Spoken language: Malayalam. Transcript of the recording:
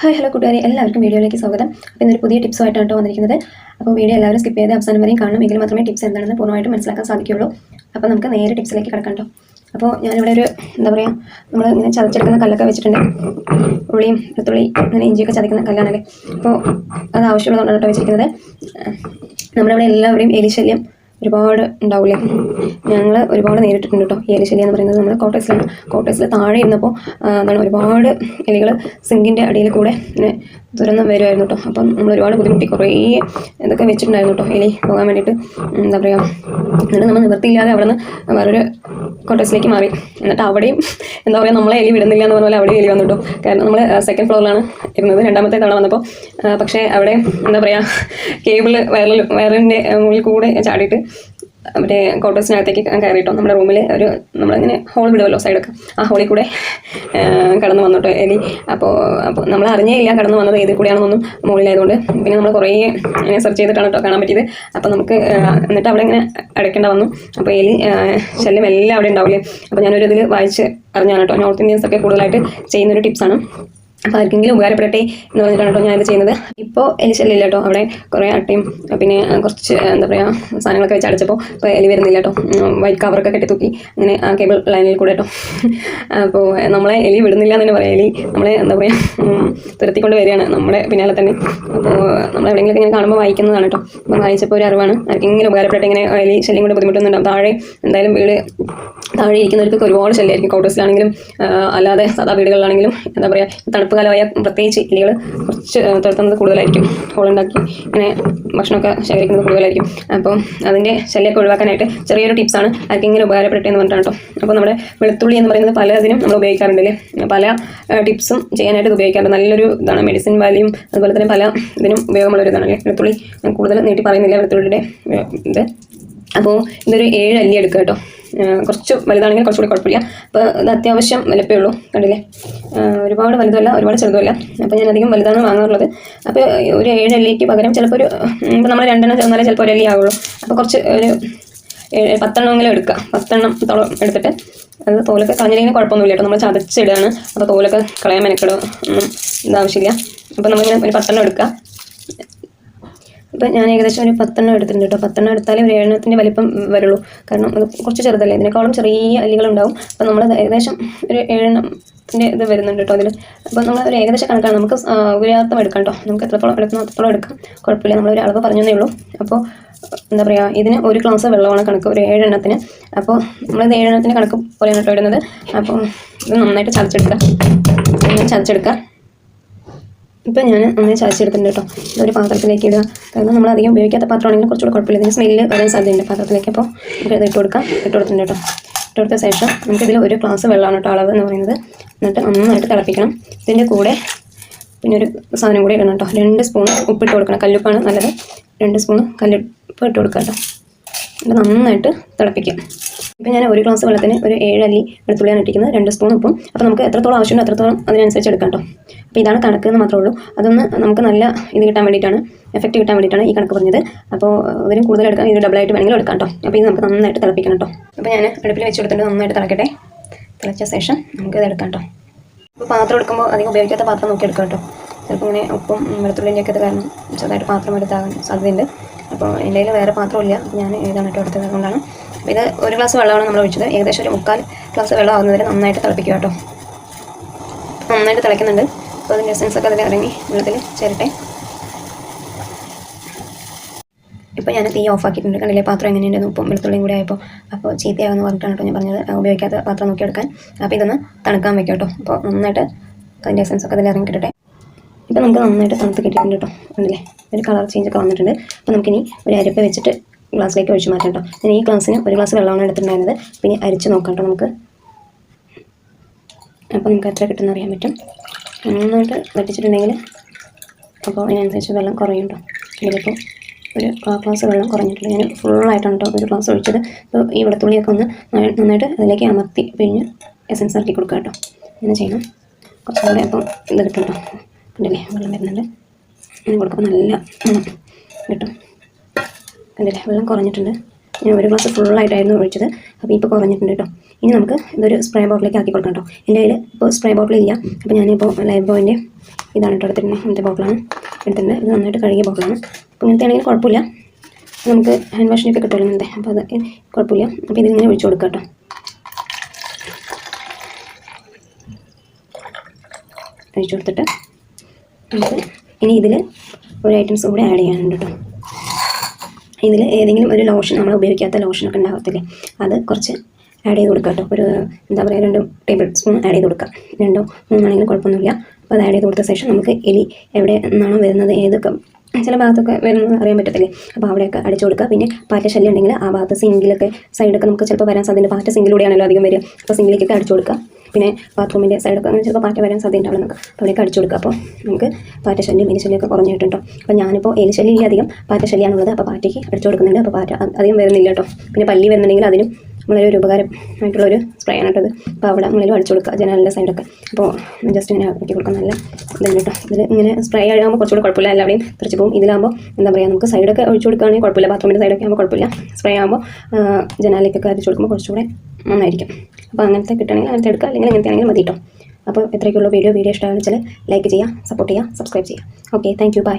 ഹായ് ഹലോ കൂട്ടുകാരെ. എല്ലാവർക്കും വീഡിയോയിലേക്ക് സ്വാഗതം. അപ്പോൾ ഇന്നൊരു പുതിയ ടിപ്സുമായിട്ടാണ് കേട്ടോ വന്നിരിക്കുന്നത്. അപ്പോൾ വീഡിയോ എല്ലാവരും സ്കിപ്പ് ചെയ്ത് അവസാനം വരെയും കാണണം. എങ്കിൽ മാത്രമേ ടിപ്സ് എന്താണെന്ന് പൂർണമായിട്ട് മനസ്സിലാക്കാൻ സാധിക്കുകയുള്ളൂ. അപ്പോൾ നമുക്ക് നേരെ ടിപ്സിലേക്ക് കിടക്കാം കേട്ടോ. അപ്പോൾ ഞാനിവിടെ ഒരു എന്താ പറയുക നമ്മൾ ഇങ്ങനെ ചതച്ചെടുക്കുന്ന കല്ലൊക്കെ വെച്ചിട്ടുണ്ട്. ഉള്ളിയും വെളുത്തുള്ളി അങ്ങനെ ഇഞ്ചിയൊക്കെ ചതക്കുന്ന കല്ലാണല്ലേ. അപ്പോൾ അത് ആവശ്യമുള്ളതുകൊണ്ടാണ് കേട്ടോ വെച്ചിരിക്കുന്നത്. നമ്മുടെ ഇവിടെ എല്ലാവരുടെയും എലിശല്യം ഒരുപാട് ഉണ്ടാവില്ലേ ഞങ്ങൾ ഒരുപാട് നേരിട്ടിട്ടുണ്ട് കേട്ടോ ഈ എന്ന് പറയുന്നത് നമ്മൾ കോട്ടേഴ്സിലാണ്. കോട്ടേഴ്സിൽ താഴെ ഇരുന്നപ്പോൾ എന്താണ് ഒരുപാട് എലികൾ സിങ്കിന്റെ അടിയിൽ കൂടെ ഇങ്ങനെ തുറന്ന് വരുമായിരുന്നു കേട്ടോ അപ്പം നമ്മൾ ഒരുപാട് ബുദ്ധിമുട്ടി. കുറേ ഇതൊക്കെ വെച്ചിട്ടുണ്ടായിരുന്നു കേട്ടോ എലി പോകാൻ വേണ്ടിയിട്ട് എന്താ പറയുക എന്നിട്ട് നമ്മൾ നിവൃത്തിയില്ലാതെ അവിടെ നിന്ന് വേറൊരു കോട്ടേഴ്സിലേക്ക് മാറി. എന്നിട്ട് അവിടെയും എന്താ പറയുക നമ്മളെ എലി വിടുന്നില്ല എന്ന് പറഞ്ഞാൽ അവിടെ എലി വന്നു കേട്ടോ കാരണം നമ്മൾ സെക്കൻഡ് ഫ്ലോറിലാണ് ഇരുന്നത്. രണ്ടാമത്തെ തവണ വന്നപ്പോൾ പക്ഷേ അവിടെ എന്താ പറയുക കേബിൾ വയറിൽ വയറിന്റെ മുകളിൽ കൂടെ ചാടിയിട്ട് മറ്റേ ക്വാർട്ടേഴ്സിനകത്തേക്ക് കയറിയിട്ടോ? നമ്മുടെ റൂമിൽ ഒരു നമ്മളിങ്ങനെ ഹോൾ വിടുമല്ലോ സൈഡൊക്കെ ആ ഹോളിൽ കൂടെ കടന്നു വന്നിട്ടോ എലി. അപ്പോൾ അപ്പോൾ നമ്മൾ അറിഞ്ഞേ ഇല്ല കടന്നു വന്നത് ഏതിൽ കൂടെയാണെന്നൊന്നും മുകളിലായതുകൊണ്ട്. പിന്നെ നമ്മൾ കുറേ സെർച്ച് ചെയ്തിട്ടാണ് കേട്ടോ കാണാൻ പറ്റിയത്. അപ്പോൾ നമുക്ക് എന്നിട്ട് അവിടെ ഇങ്ങനെ അടയ്ക്കേണ്ട വന്നു. അപ്പോൾ എലി ശല്യം എല്ലാം അവിടെ ഉണ്ടാവില്ലേ? അപ്പോൾ ഞാനൊരു ഇതിൽ വായിച്ച് അറിഞ്ഞാണ് കേട്ടോ. നോർത്ത് ഇന്ത്യൻസ് ഒക്കെ കൂടുതലായിട്ട് ചെയ്യുന്നൊരു ടിപ്സാണ് അപ്പോൾ ആർക്കെങ്കിലും ഉപകാരപ്പെടട്ടെ എന്ന് പറഞ്ഞിട്ടാണ് കേട്ടോ ഞാനിത് ചെയ്യുന്നത്. ഇപ്പോൾ എലി ശല്യമില്ല കേട്ടോ. അവിടെ കുറേ അട്ടയും പിന്നെ കുറച്ച് എന്താ പറയുക സാധനങ്ങളൊക്കെ വെച്ച് അടച്ചപ്പോൾ ഇപ്പോൾ എലി വരുന്നില്ല കേട്ടോ. വൈറ്റ് കവറൊക്കെ കെട്ടി തൂക്കി അങ്ങനെ ആ കേബിൾ ലൈനിൽ കൂടെ കേട്ടോ. അപ്പോൾ നമ്മളെ എലി വിടുന്നില്ല എന്ന് തന്നെ പറയാം. എലി നമ്മളെ എന്താ പറയുക തുരത്തിക്കൊണ്ട് വരികയാണ് നമ്മുടെ പിന്നാലെ തന്നെ. അപ്പോൾ നമ്മൾ എവിടെയെങ്കിലും ഇങ്ങനെ കാണുമ്പോൾ വായിക്കുന്നതാണ് കേട്ടോ. അപ്പോൾ വായിച്ചപ്പോൾ ഒരു അറിവാണ്. ആർക്കെങ്കിലും ഉപകാരപ്പെട്ടെ ഇങ്ങനെ എലി ശല്യം കൊണ്ട് ബുദ്ധിമുട്ടൊന്നുണ്ടാവും താഴെ എന്തായാലും വീട് താഴെ ഇരിക്കുന്നവർക്ക് ഒരുപാട് ശല്യമായിരിക്കും. കോട്ടേഴ്സിലാണെങ്കിലും അല്ലാതെ സാധാ വീടുകളിലാണെങ്കിലും എന്താ പറയുക തണുപ്പ് കാലമായ പ്രത്യേകിച്ച് എലികൾ കുറച്ച് തുരത്തുന്നത് കൂടുതലായിരിക്കും. ഹോളുണ്ടാക്കി ഇങ്ങനെ ഭക്ഷണമൊക്കെ ശേഖരിക്കുന്നത് കൂടുതലായിരിക്കും. അപ്പോൾ അതിന്റെ ശല്യമൊക്കെ ഒഴിവാക്കാനായിട്ട് ചെറിയൊരു ടിപ്സാണ് ആർക്കെങ്കിലും ഉപകാരപ്പെട്ടെ എന്ന് പറഞ്ഞിട്ടാണ് കേട്ടോ. അപ്പോൾ നമ്മുടെ വെളുത്തുള്ളി എന്ന് പറയുന്നത് പലതിനും നമ്മൾ ഉപയോഗിക്കാറുണ്ടല്ലേ പല ടിപ്സും ചെയ്യാനായിട്ട് ഉപയോഗിക്കാറുണ്ട്. നല്ലൊരു ഇതാണ് മെഡിസിൻ വാല്യൂം അതുപോലെ തന്നെ പല ഇതിനും ഉപയോഗമുള്ള ഒരു ഇതാണ് അല്ലേ? വെളുത്തുള്ളി കൂടുതൽ നീട്ടി പറയുന്നില്ല വെളുത്തുള്ളിയുടെ ഇത്. അപ്പോൾ ഇതൊരു ഏഴ് അല്ലി എടുക്കുക കേട്ടോ. കുറച്ച് വലുതാണെങ്കിൽ കുറച്ചുകൂടി കുഴപ്പമില്ല. അപ്പോൾ ഇത് അത്യാവശ്യം വലുപ്പേ ഉള്ളൂ കണ്ടില്ലേ? ഒരുപാട് വലുതല്ല ഒരുപാട് ചെറുതല്ല അപ്പോൾ ഞാൻ അധികം വലുതാണ് വാങ്ങാറുള്ളത്. അപ്പോൾ ഒരു ഏഴ് എല്ലിക്ക് പകരം ചിലപ്പോൾ ഒരു ഇപ്പോൾ നമ്മൾ രണ്ടെണ്ണം ചേർന്നാലേ ചിലപ്പോൾ ഒരു എല്ലി ആവുള്ളൂ. അപ്പോൾ കുറച്ച് ഒരു പത്തെണ്ണമെങ്കിലും എടുക്കുക. പത്തെണ്ണം തോളം എടുത്തിട്ട് അത് തോലൊക്കെ കളഞ്ഞില്ലെങ്കിൽ കുഴപ്പമൊന്നുമില്ല കേട്ടോ. നമ്മൾ ചതച്ചിടുകയാണ്. അപ്പോൾ തോലൊക്കെ കളയാൻ മെനക്കെടും ഒന്നും ഇതാവശ്യമില്ല അപ്പോൾ നമ്മളിങ്ങനെ ഒരു പത്തെണ്ണം എടുക്കുക. ഇപ്പം ഞാൻ ഏകദേശം ഒരു പത്തെണ്ണം എടുത്തിട്ടുണ്ട് കേട്ടോ. പത്തെണ്ണം എടുത്താലേ ഒരു ഏഴെണ്ണത്തിന്റെ വലിപ്പം വരുള്ളൂ. കാരണം അത് കുറച്ച് ചെറുതല്ലേ? ഇതിനേക്കാളും ചെറിയ അല്ലികളുണ്ടാവും അപ്പം നമ്മൾ ഏകദേശം ഒരു ഏഴെണ്ണത്തിന്റെ ഇത് വരുന്നുണ്ട് കേട്ടോ അതിൽ അപ്പോൾ നമ്മൾ ഒരു ഏകദേശം കണക്കാണ്. നമുക്ക് ഉപര്യാർത്ഥം എടുക്കാം കേട്ടോ. നമുക്ക് എത്രത്തോളം എടുക്കണം അത്രത്തോളം എടുക്കാം. കുഴപ്പമില്ല. നമ്മളൊരു അളവ് പറഞ്ഞതേ ഉള്ളൂ. അപ്പോൾ എന്താ പറയുക ഇതിന് ഒരു ഗ്ലാസ് വെള്ളമാണ് കണക്ക് ഒരു ഏഴെണ്ണത്തിന്. അപ്പോൾ നമ്മളിത് ഏഴെണ്ണത്തിന്റെ കണക്ക് പോലെയാണ് കേട്ടോ ഇടുന്നത്. അപ്പോൾ ഇത് നന്നായിട്ട് ചതച്ചെടുക്കുക ചതച്ചെടുക്കുക ഇപ്പം ഞാൻ അങ്ങനെ ചതച്ചെടുത്തിട്ടുണ്ട് കേട്ടോ. ഇതൊരു പാത്രത്തിലേക്ക് ഇടുക. കാരണം നമ്മൾ അധികം ഉപയോഗിക്കാത്ത പാത്രമാണെങ്കിൽ കുറച്ചുകൂടെ കുഴപ്പമില്ല. ഇതിന് സ്മെല്ല് വരാൻ സാധ്യതയുണ്ട് പാത്രത്തിലേക്ക്. അപ്പോൾ നമുക്ക് ഇത് ഇട്ട് കൊടുക്കാം. ഇട്ട് കൊടുത്തിട്ടുണ്ട് കേട്ടോ. ഇട്ട് കൊടുത്ത ശേഷം നമുക്കിതിൽ ഒരു ഗ്ലാസ് വെള്ളമാണ് കേട്ടോ അളവ് എന്ന് പറയുന്നത്. എന്നിട്ട് നന്നായിട്ട് തിളപ്പിക്കണം. ഇതിന്റെ കൂടെ പിന്നെ ഒരു സാധനം കൂടി ഇടണം കേട്ടോ. രണ്ട് സ്പൂൺ ഉപ്പിട്ട് കൊടുക്കണം. കല്ലുപ്പാണ് നല്ലത്. രണ്ട് സ്പൂൺ കല്ലുപ്പ് ഇട്ട് കൊടുക്കാം കേട്ടോ. എന്നിട്ട് നന്നായിട്ട് തിളപ്പിക്കാം. ഇപ്പം ഞാൻ ഒരു ഗ്ലാസ് വെള്ളത്തിന് ഒരു ഏഴ് അല്ലി വെളുത്തുള്ളിയാണ് ഇട്ടിരിക്കുന്നത് രണ്ട് സ്പൂൺ ഉപ്പും. അപ്പോൾ നമുക്ക് എത്രത്തോളം ആവശ്യമുണ്ടോ അത്രത്തോളം അതിനനുസരിച്ച് എടുക്കാം കേട്ടോ. അപ്പോൾ ഇതാണ് കണക്ക് എന്ന് മാത്രമേ ഉള്ളൂ. അതൊന്ന് നമുക്ക് നല്ല ഇത് കിട്ടാൻ വേണ്ടിയിട്ടാണ് എഫക്റ്റ് കിട്ടാൻ വേണ്ടിയിട്ടാണ് ഈ കണക്ക് പറഞ്ഞത്. അപ്പോൾ ഇതിനും കൂടുതൽ എടുക്കാം ഇത് ഡബിളായിട്ട് വേണമെങ്കിലും എടുക്കാം കേട്ടോ. അപ്പോൾ ഇത് നമുക്ക് നന്നായിട്ട് തിളപ്പിക്കണം കേട്ടോ. അപ്പോൾ ഞാൻ അടുപ്പിൽ വെച്ച് കൊടുത്തിട്ട് നന്നായിട്ട് തിളക്കട്ടെ. തിളച്ച ശേഷം നമുക്ക് ഇത് എടുക്കാം കേട്ടോ. അപ്പോൾ പാത്രം എടുക്കുമ്പോൾ അധികം ഉപയോഗിക്കാത്ത പാത്രം നോക്കി എടുക്കാം കേട്ടോ. ചിലപ്പോൾ ഇങ്ങനെ ഉപ്പും വെളുത്തുള്ളിന്റെ ഒക്കെ ഇത് കാരണം ചെറുതായിട്ട് പാത്രം എടുത്താകാൻ സാധ്യതയുണ്ട്. അപ്പോൾ എന്റെ കയ്യിൽ വേറെ പാത്രമില്ല. ഞാൻ ഇതാണ് കേട്ടോ എടുത്തത് കൊണ്ടാണ് ഇത് ഒരു ഗ്ലാസ് വെള്ളമാണ് നമ്മൾ ഒഴിച്ചത്. ഏകദേശം ഒരു മുക്കാൽ ഗ്ലാസ് വെള്ളം ആകുന്നവരെ നന്നായിട്ട് തിളപ്പിക്കുക കേട്ടോ. നന്നായിട്ട് തിളയ്ക്കുന്നുണ്ട്. അപ്പോൾ അതിന്റെ എസൻസൊക്കെ അതിൽ ഇറങ്ങി. വെള്ളത്തിൽ ചേരട്ടെ. ഇപ്പോൾ ഞാൻ തീ ഓഫ് ആക്കിയിട്ടുണ്ട്. കണ്ടില്ലേ? പാത്രം എങ്ങനെയുണ്ടെന്ന് ഉപ്പും വെളുത്തുള്ളിയും കൂടി ആയപ്പോൾ. അപ്പോൾ ചീത്തയാകുമെന്ന് പറഞ്ഞിട്ടാണ് കേട്ടോ ഞാൻ പറഞ്ഞത്. ഉപയോഗിക്കാത്ത പാത്രം നോക്കിയെടുക്കാൻ. അപ്പോൾ ഇതൊന്ന് തണുക്കാൻ വെക്കാം കേട്ടോ. അപ്പോൾ നന്നായിട്ട് അതിന്റെ എസൻസൊക്കെ അതിൽ ഇറങ്ങി ഇപ്പോൾ നമുക്ക് നന്നായിട്ട് തണുത്ത് കിട്ടിയിട്ടുണ്ട് കേട്ടോ. കണ്ടില്ലേ? ഒരു കളർ ചേഞ്ച് ഒക്കെ വന്നിട്ടുണ്ട്. അപ്പോൾ നമുക്കിനി ഒരു അരപ്പ് വെച്ചിട്ട് ഗ്ലാസ്സിലേക്ക് ഒഴിച്ച് മാറ്റാം കേട്ടോ. ഞാൻ ഈ ഗ്ലാസ്സിന് ഒരു ഗ്ലാസ് വെള്ളമാണ് എടുത്തിട്ടുണ്ടായിരുന്നത്. പിന്നെ അരിച്ച് നോക്കാം കേട്ടോ നമുക്ക്. അപ്പോൾ നമുക്ക് എത്ര കിട്ടുമെന്ന് അറിയാൻ പറ്റും. നന്നായിട്ട് വറ്റിച്ചിട്ടുണ്ടെങ്കിൽ അപ്പോൾ അതിനനുസരിച്ച് വെള്ളം കുറയും കേട്ടോ. ഒരു ഗ്ലാസ് വെള്ളം കുറഞ്ഞിട്ടുണ്ട്. ഞാൻ ഫുള്ളായിട്ടാണ് കേട്ടോ ഒരു ഗ്ലാസ് ഒഴിച്ചത്. അപ്പോൾ ഈ വെളുത്തുള്ളിയൊക്കെ ഒന്ന് നന്നായിട്ട് അതിലേക്ക് അമർത്തി പിഴിഞ്ഞ് എസൻസ് ഇറക്കി കൊടുക്കാം കേട്ടോ. ഇങ്ങനെ ചെയ്യണം. കുറച്ചും കൂടെ അപ്പം ഇത് കിട്ടും കേട്ടോ. കണ്ടില്ലേ വെള്ളം വരുന്നുണ്ട്. അങ്ങനെ കൊടുക്കുമ്പോൾ നല്ല കിട്ടും. കണ്ടില്ലേ? വെള്ളം കുറഞ്ഞിട്ടുണ്ട്. ഞാൻ ഒരു ഗ്ലാസ് ഫുള്ളായിട്ടായിരുന്നു ഒഴിച്ചത്. അപ്പോൾ ഇപ്പോൾ കുറഞ്ഞിട്ടുണ്ട് കേട്ടോ. ഇനി നമുക്ക് ഇതൊരു സ്പ്രേ ബോട്ടിലേക്ക് ആക്കി കൊടുക്കാം കേട്ടോ. എന്റെ കയ്യിൽ ഇപ്പോൾ സ്പ്രേ ബോട്ടിൽ ഇല്ല. അപ്പോൾ ഞാനിപ്പോൾ ലൈഫ് ബോയിന്റെ ഇതാണ് കേട്ടോ എടുത്തിട്ടുണ്ട് അങ്ങനത്തെ ബോട്ടിലാണ് എടുത്തിട്ടുണ്ട്. ഇത് നന്നായിട്ട് കഴുകിയ ബോട്ടിലാണ് അപ്പോൾ ഇങ്ങനത്തെ ആണെങ്കിൽ കുഴപ്പമില്ല. നമുക്ക് ഹാൻഡ് വാഷിനൊക്കെ കിട്ടുമല്ലോ ഇങ്ങനത്തെ അപ്പോൾ അത് കുഴപ്പമില്ല. അപ്പോൾ ഇതിങ്ങനെ ഒഴിച്ചു കൊടുക്കാം കേട്ടോ. ഒഴിച്ചു കൊടുത്തിട്ട് നമുക്ക് ഇനി ഇതിൽ ഒരു ഐറ്റംസ് കൂടെ ആഡ് ചെയ്യാനുണ്ട് കേട്ടോ ഇതിൽ ഏതെങ്കിലും ഒരു ലോഷൻ നമ്മൾ ഉപയോഗിക്കാത്ത ലോഷനൊക്കെ ഉണ്ടാകത്തില്ലേ അത് കുറച്ച് ആഡ് ചെയ്ത് കൊടുക്കുക കേട്ടോ ഒരു എന്താ പറയുക രണ്ട് ടേബിൾ സ്പൂൺ ആഡ് ചെയ്ത് കൊടുക്കുക രണ്ടോ മൂന്നാണെങ്കിലും കുഴപ്പമൊന്നുമില്ല. അപ്പോൾ അത് ആഡ് ചെയ്ത് കൊടുത്ത ശേഷം നമുക്ക് എലി എവിടെ നിന്നാണോ വരുന്നത് ഏതൊക്കെ ചില ഭാഗത്തൊക്കെ വരുന്നത് അറിയാൻ പറ്റത്തില്ലേ? അപ്പോൾ അവിടെയൊക്കെ അടിച്ചു കൊടുക്കുക പിന്നെ പാറ്റ ശല്യം ഉണ്ടെങ്കിൽ ആ ഭാഗത്ത് സിങ്കിലൊക്കെ സൈഡൊക്കെ നമുക്ക് ചിലപ്പോൾ വരാൻ സാധ്യത പാറ്റ സിങ്കിലൂടെയാണല്ലോ അധികം വരിക. അപ്പോൾ സിങ്കിലേക്കൊക്കെ അടിച്ചു കൊടുക്കുക പിന്നെ ബാത്റൂമിന്റെ സൈഡൊക്കെ അങ്ങനെ ചിലപ്പോൾ പാറ്റ വരാൻ സാധ്യത ഉണ്ടാവും നമുക്ക് അപ്പോൾ അവിടെയൊക്കെ അടിച്ചു കൊടുക്കുക. അപ്പോൾ നമുക്ക് പാറ്റ ശല്യം മിനി ശല്യമൊക്കെ കുറഞ്ഞു കേട്ടോ അപ്പോൾ ഞാനിപ്പോൾ എലി ശല്യം ഇല്ല അധികം പാറ്റ ശല്യമാണുള്ളത്. അപ്പോൾ പാറ്റയ്ക്ക് അടിച്ചു കൊടുക്കുന്നുണ്ട്. അപ്പോൾ പാറ്റ അധികം വരുന്നില്ല കേട്ടോ. പിന്നെ പല്ലി വരുന്നുണ്ടെങ്കിൽ അതിനും വളരെ ഒരു ഉപകാരമായിട്ടുള്ളൊരു സ്പ്രേ ആണ് കേട്ടത് അപ്പോൾ അവിടെ നമ്മളിലും അടിച്ചു കൊടുക്കുക ജനലിന്റെ സൈഡൊക്കെ. അപ്പോൾ ജസ്റ്റ് ഇങ്ങനെ ആക്കി കൊടുക്കുക നല്ല ഇതാണ് കേട്ടോ. ഇതിൽ ഇങ്ങനെ സ്പ്രേ ആകുമ്പോൾ കുറച്ചുകൂടി കുഴപ്പമില്ല. എല്ലാവരെയും തെറിച്ച് പോകും ഇതിലാകുമ്പോൾ എന്താ പറയുക നമുക്ക് സൈഡൊക്കെ ഒഴിച്ചു കൊടുക്കുകയാണെങ്കിൽ കുഴപ്പമില്ല. ബാത്റൂമിന്റെ സൈഡൊക്കെ ആകുമ്പോൾ കുഴപ്പമില്ല. സ്പ്രേ ആകുമ്പോൾ ജനാലിക്കൊക്കെ അടിച്ചു കൊടുക്കുമ്പോൾ കുറച്ചുകൂടെ നന്നായിരിക്കും. അപ്പോൾ അങ്ങനത്തെ കിട്ടുകയാണെങ്കിൽ അങ്ങനത്തെ എടുക്കുക. അല്ലെങ്കിൽ അങ്ങനത്തെ ആണെങ്കിൽ മതി കേട്ടോ അപ്പോൾ എത്രയ്ക്കുള്ള വീഡിയോ. വീഡിയോ ഇഷ്ടമാണെന്ന് വെച്ചാൽ ലൈക്ക് ചെയ്യുക സപ്പോർട്ട് ചെയ്യുക സബ്സ്ക്രൈബ് ചെയ്യുക. Okay thank you by